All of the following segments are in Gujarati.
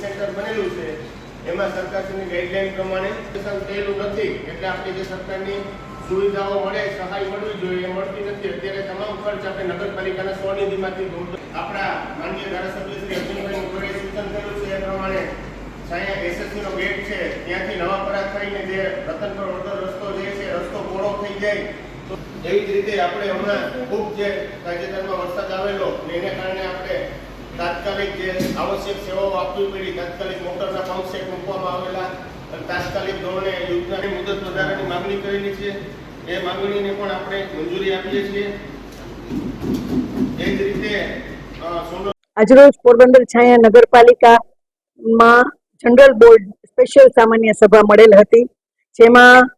સેન્ટર બનેલું છે, એમાં સરકારશ્રીની ગાઈડલાઈન પ્રમાણે થયેલું નથી. એટલે આપણે જે સરકારની સુવિધાઓ મળે, સહાય મળવી જોઈએ, એ મળતી નથી. અત્યારે તમામ ખર્ચ આપણે નગરપાલિકાના સ્વનિધિમાંથી આપણા માનનીય ધારાસભ્ય શ્રી અર્જુનભાઈ મોકળે સૂચન કર્યું છે એ પ્રમાણે અહીંયા એસએસસી નો ગેટ છે, ત્યાંથી નવાપરા થઈને જે રતનપર વડોદર રસ્તો જે છે, રસ્તો પહોળો થઈ જાય. તો એવી જ રીતે આપણે હમણાં ખૂબ જે તાજેતરમાં વરસાદ આવેલો એને કારણે આપણે તાત્કાલિક જે આવશ્યક સેવાઓ આપવી પડી, તાત્કાલિક મોટરના પંપ સેટ મૂકવામાં આવેલા તાત્કાલિક ધોરણે યોજનાની મુદત વધારાની માંગણી કરેલી છે. એ માંગણીને પણ આપણે મંજૂરી આપીએ છીએ. એ જ રીતે આજરોજ પોરબંદર છાયા નગરપાલિકામાં જનરલ બોર્ડ સ્પેશિયલ સામાન્ય સભા મળેલ હતી, જેમાં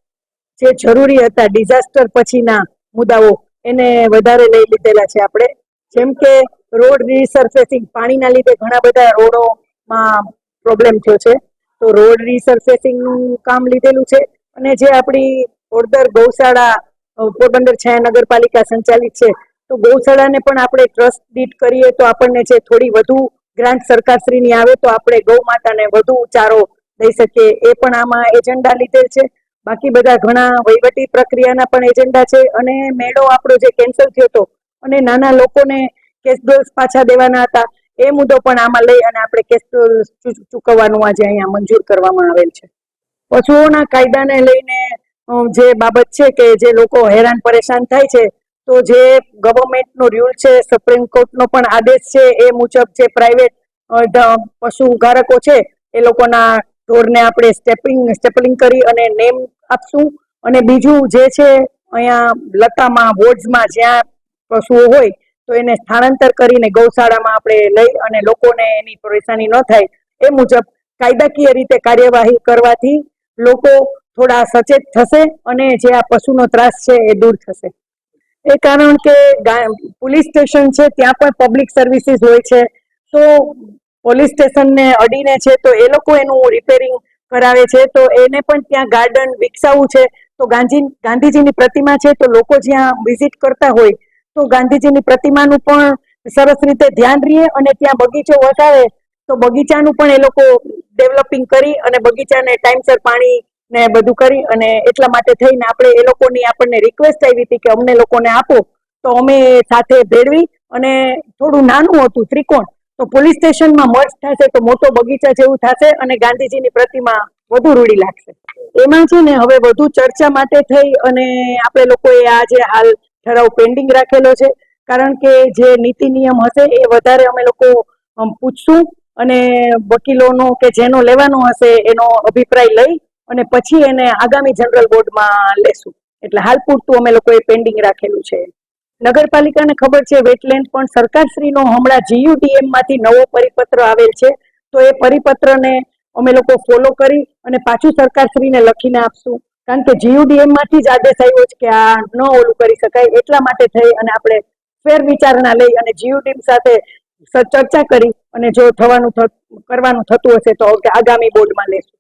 જે જરૂરી હતા ડિઝાસ્ટર પછીના મુદ્દાઓ એને વધારે લઈ લીધેલા છે આપણે. જેમ કે રોડ રીસર્ફેસિંગ પાણીના લીધે ઘણા બધા રોડોમાં પ્રોબ્લેમ થયો છે. તો રોડ રીસર્ફેસિંગનું કામ લીધેલું છે અને જે આપણી ઓડદર ગૌશાળા પોરબંદર છાયા નગરપાલિકા સંચાલિત છે, તો ગૌશાળાને પણ આપણે ટ્રસ્ટ ડીટ કરીએ તો આપણને જે થોડી વધુ ગ્રાન્ટ સરકારશ્રીની આવે તો આપણે ગૌ માતાને વધુ ચારો દઈ શકીએ. એ પણ આમાં એજન્ડા લીધેલ છે. બાકી બધા ઘણા વહીવટી પ્રક્રિયાના પણ એજન્ડા છે અને મેળો આપણો જે કેન્સલ થયો હતો અને નાના લોકોને કેશ ડોલ્સ પાછા દેવાના હતા, એ મુદ્દો પણ આમાં લઈ અને આપણે કેશ ડોલ્સ ચૂ- ચૂકવવાનું આજે અહીંયા મંજૂર કરવામાં આવેલ છે. પશુઓના કાયદાને લઈને જે બાબત છે કે જે લોકો હેરાન પરેશાન થાય છે, તો જે ગવર્મેન્ટનો રૂલ છે, સુપ્રીમ કોર્ટનો પણ આદેશ છે, એ મુજબ જે પ્રાઇવેટ પશુ ધારકો છે, એ લોકોના ઢોરને આપણે સ્ટેપિંગ, સ્ટેપલિંગ કરી અને નેમ આપશું. અને બીજું જે છે, અહીંયા લતામાં વોર્ડ્સમાં જ્યાં પશુઓ હોય તો એને સ્થળાંતર કરીને ગૌશાળામાં આપણે લઈ અને લોકોને એની પરેશાની ન થાય એ મુજબ કાયદાકીય રીતે કાર્યવાહી કરવાથી લોકો થોડા સચેત થશે અને જે આ પશુનો ત્રાસ છે એ દૂર થશે. એ કારણ કે પોલીસ સ્ટેશન છે, ત્યાં પણ પબ્લિક સર્વિસીસ હોય છે, તો પોલીસ સ્ટેશનને અડીને છે, તો એ લોકો એનું રિપેરિંગ કરાવે છે, તો એને પણ ત્યાં ગાર્ડન વિકસાવવું છે, તો ગાંધી ગાંધીજીની પ્રતિમા છે, તો લોકો જ્યાં વિઝિટ કરતા હોય તો ગાંધીજીની પ્રતિમાનું પણ સરસ રીતે ધ્યાન રહીએ અને ત્યાં બગીચો વધારે તો બગીચાનું પણ એ લોકો ડેવલપિંગ કરી અને બગીચાને ટાઈમસર પાણી ને બધું કરી અને એટલા માટે થઈને આપણે એ લોકોની આપણને રિક્વેસ્ટ આવી હતી કે અમને લોકોને આપો. તો અમે સાથે ભેળવી અને થોડું નાનું હતું ત્રિકોણ. તો પોલીસ સ્ટેશનમાં મર્જ થશે તો મોટો બગીચા જેવું થશે અને ગાંધીજીની પ્રતિમા વધુ રૂડી લાગશે. એમાં છે ને હવે વધુ ચર્ચા માટે થઈ અને આપણે લોકોએ આ જે હાલ ઠરાવ પેન્ડિંગ રાખેલો છે. કારણ કે જે નીતિ નિયમ હશે એ વધારે અમે લોકો પૂછશું અને વકીલોનો કે જેનો લેવાનો હશે એનો અભિપ્રાય લઈ અને પછી એને આગામી જનરલ બોર્ડમાં લેશું. એટલે હાલ પૂરતું અમે લોકોએ પેન્ડિંગ રાખેલું છે. નગરપાલિકાને ખબર છે વેટલેન્ડ પણ સરકારશ્રીનો હમણાં જીયુડીએમમાંથી નવો પરિપત્ર આવેલ છે. તો એ પરિપત્રને અમે લોકો ફોલો કરી અને પાછું સરકારશ્રીને લખીને આપશું. કારણ કે જીયુડીએમમાંથી જ આદેશ આવ્યો છે કે આ ન ઓલું કરી શકાય એટલા માટે થઈ અને આપણે ફેર વિચારણા લઈ અને જીયુડીએમ સાથે ચર્ચા કરી અને જો થવાનું કરવાનું થતું હશે તો આગામી બોર્ડમાં લેશું.